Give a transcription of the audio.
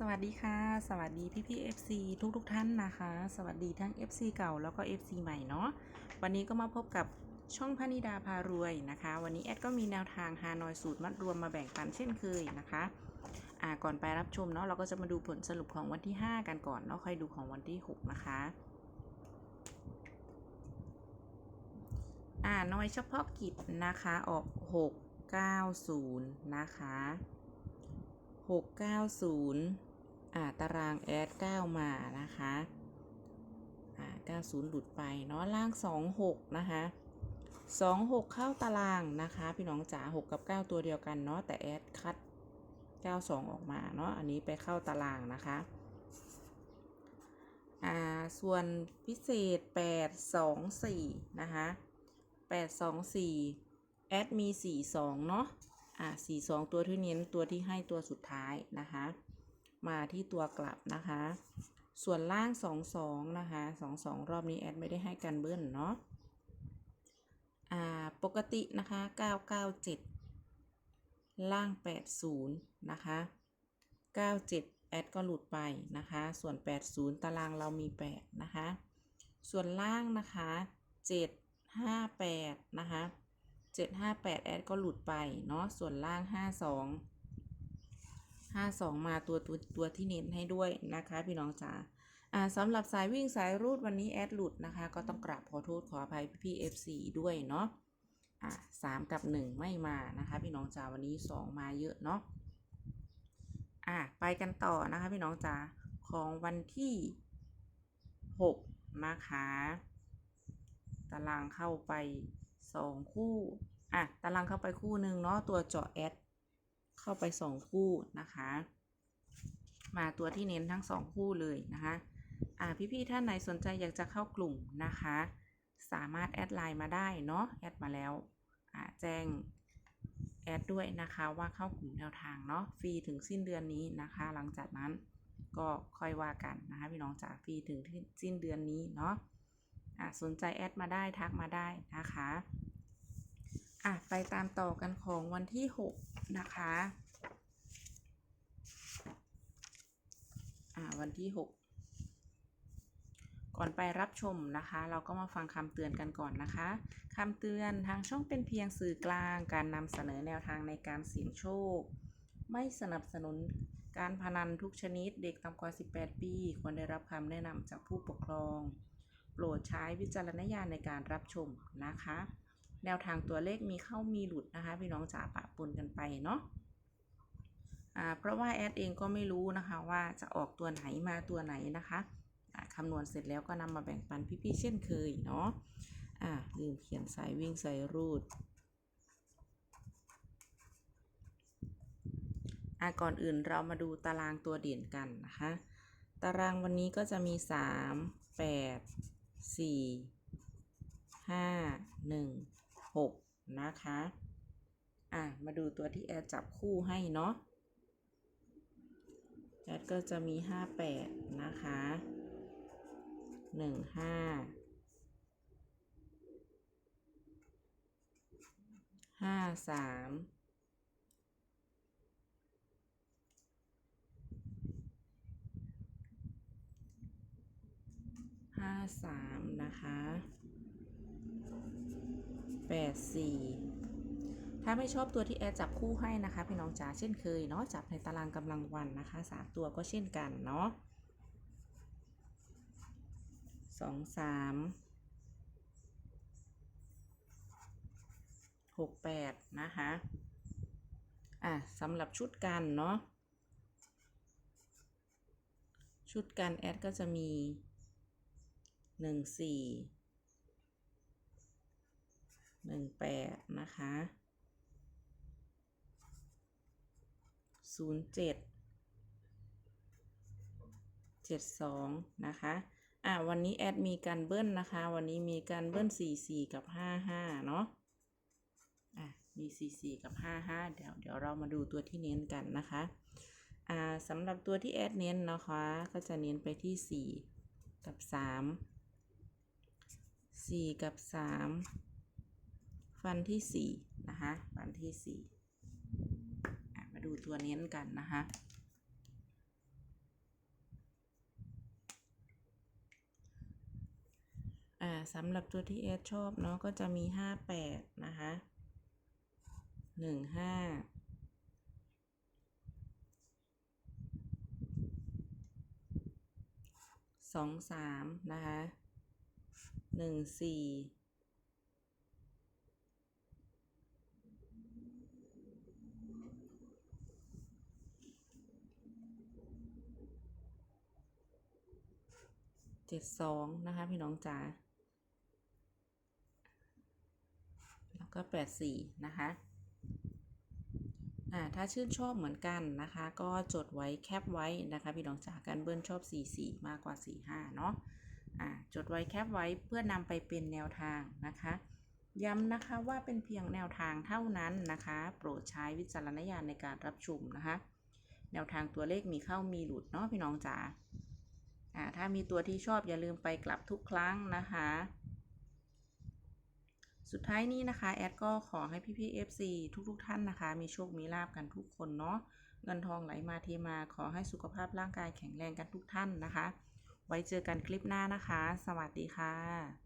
สวัสดีค่ะ สวัสดีพี่พี่ FC ทุกทุกท่านนะคะ สวัสดีทั้ง FC เก่าแล้วก็ FC ใหม่เนาะวันนี้ก็มาพบกับช่องพนิดาพารวยนะคะ วันนี้แอดก็มีแนวทางฮานอยสูตรมัดรวมมาแบ่งปันเช่นเคยนะคะอ่าก่อนไปรับชมเนาะเราก็จะมาดูผลสรุปของวันที่ 5 กันก่อนเนาะค่อยดูของวันที่ 6 นะคะอ่าน้อยเฉพาะกิจนะคะออก 690 นะคะ 690อ่า ตารางแอด9มานะคะอ่า90 หลุดไปเนาะล่าง 26 นะคะ 26 เข้าตารางนะคะ พี่น้องจ๋า6 กับ 9 ตัวเดียวกันเนาะแต่แอดคัด 92 ออกมาเนาะอันนี้ไปเข้าตารางนะคะอ่าส่วนพิเศษ 824 นะคะ824 แอดมี 42 เนาะอะสี่สองตัวที่เน้นตัวที่ให้ตัวสุดท้ายนะคะ มาที่ตัวกลับนะคะ ส่วนล่างสองสองนะคะสองสองรอบนี้แอดไม่ได้ให้กันเบิ้ลเนาะอ่าปกตินะคะเก้าเก้าเจ็ดล่างแปดศูนย์นะคะเก้าเจ็ดแอดก็หลุดไปนะคะ ส่วนแปดศูนย์ตารางเรามีแปดนะคะ ส่วนล่างนะคะเจ็ดห้าแปดนะคะ 758 แอดก็หลุดไปเนาะ ส่วนล่าง 52 52มาตัวตัวตัวที่เน้นให้ด้วยนะคะพี่น้องจ๋าอ่าสำหรับสายวิ่งสายรูดวันนี้แอดหลุดนะคะ ก็ต้องกราบขอโทษขออภัยพี่พี่ FC ด้วยเนาะอ่าสามกับ1ไม่มานะคะพี่น้องจ๋าวันนี้2มาเยอะเนาะอ่าไปกันต่อนะคะพี่น้องจ๋าของวันที่6นะคะตารางเข้าไป2คู่อะตารางเข้าไปคู่หนึ่งเนาะตัวเจาะแอด เข้าไป 2 คู่นะคะ มาตัวที่เน้นทั้ง 2 คู่เลยนะคะอ่าพี่ๆท่านไหนสนใจอยากจะเข้ากลุ่มนะคะ สามารถแอดไลน์มาได้เนาะแอดมาแล้วอ่าแจ้งแอดด้วยนะคะว่าเข้ากลุ่มแนวทางเนาะฟรีถึงสิ้นเดือนนี้นะคะ หลังจากนั้นก็ค่อยว่ากันนะคะพี่น้องจ๋าฟรีถึงสิ้นเดือนนี้เนาะอะสนใจแอดมาได้ทักมาได้นะคะอะไปตามต่อกันของวันที่ 6 นะคะ อะวันที่ 6 ก่อนไปรับชมนะคะ เราก็มาฟังคำเตือนกันก่อนนะคะ คำเตือนทางช่องเป็นเพียงสื่อกลาง การนำเสนอแนวทางในการเสี่ยงโชค ไม่สนับสนุนการพนันทุกชนิดเด็กต่ำกว่า 18 ปี ควรได้รับคำแนะนำจากผู้ปกครอง โปรดใช้วิจารณญาณในการรับชมนะคะ แนวทางตัวเลขมีเข้ามีหลุดนะคะ พี่น้องจ๋าปะปนกันไปเนาะอ่าเพราะว่าแอดเองก็ไม่รู้นะคะว่าจะออกตัวไหนมาตัวไหนนะคะคำนวณเสร็จแล้วก็นำมาแบ่งปันพี่ๆเช่นเคยเนาะอ่าลืมเขียนสายวิ่งสายรูดอ่าก่อนอื่นเรามาดูตารางตัวเด่นกันนะคะ ตารางวันนี้ก็จะมี 3 8สี่ห้า หนึ่งหกนะคะ อะ มาดูตัวที่แอดจับคู่ให้เนาะ แอดก็จะมีห้าแปดนะคะหนึ่งห้าห้าสามห้าสามนะคะ แปดสี่ถ้าไม่ชอบตัวที่แอดจับคู่ให้นะคะ พี่น้องจ๋าเช่นเคยเนาะจับในตารางกำลังวันนะคะสามตัวก็เช่นกันเนาะสองสามหกแปดนะคะ อะสำหรับชุดกันเนาะ ชุดกันแอดก็จะมีหนึ่งสี่ หนึ่งแปดนะคะศูนย์เจ็ดเจ็ดสองนะคะ อะวันนี้แอดมีการเบิ้ลนะคะ วันนี้มีการเบิ้ลสี่สี่กับห้าห้าเนาะ อะมีสี่สี่กับห้าห้าเดี๋ยวเดี๋ยวเรามาดูตัวที่เน้นกันนะคะ อ่าสำหรับตัวที่แอดเน้นนะคะ ก็จะเน้นไปที่สี่กับสามสี่กับสาม วันที่สี่นะคะวันที่สี่มาดูตัวเน้นกันนะคะสำหรับตัวที่เอดชอบเนาะก็จะมี 58 นะคะ 15 สองสามนะคะหนึ่งสี่ เจ็ดสองนะคะ พี่น้องจ๋าแล้วก็84นะคะอ่าถ้าชื่นชอบเหมือนกันนะคะ ก็จดไว้แคปไว้นะคะพี่น้องจ๋ากันเบิ้ลชอบ 44 มากกว่า 45 เนาะอ่าจดไว้แคปไว้เพื่อนำไปเป็นแนวทางนะคะ ย้ำนะคะว่าเป็นเพียงแนวทางเท่านั้นนะคะ โปรดใช้วิจารณญาณในการรับชมนะคะ แนวทางตัวเลขมีเข้ามีหลุดเนาะพี่น้องจ๋า ถ้ามีตัวที่ชอบอย่าลืมไปกลับทุกครั้งนะคะ สุดท้ายนี้นะคะ แอดก็ขอให้พี่ๆ FC ทุกๆ ท่านนะคะ มีโชคมีลาบกันทุกคนเนาะเงินทองไหลมาเทมาขอให้สุขภาพร่างกายแข็งแรงกันทุกท่านนะคะ ไว้เจอกันคลิปหน้านะคะ สวัสดีค่ะ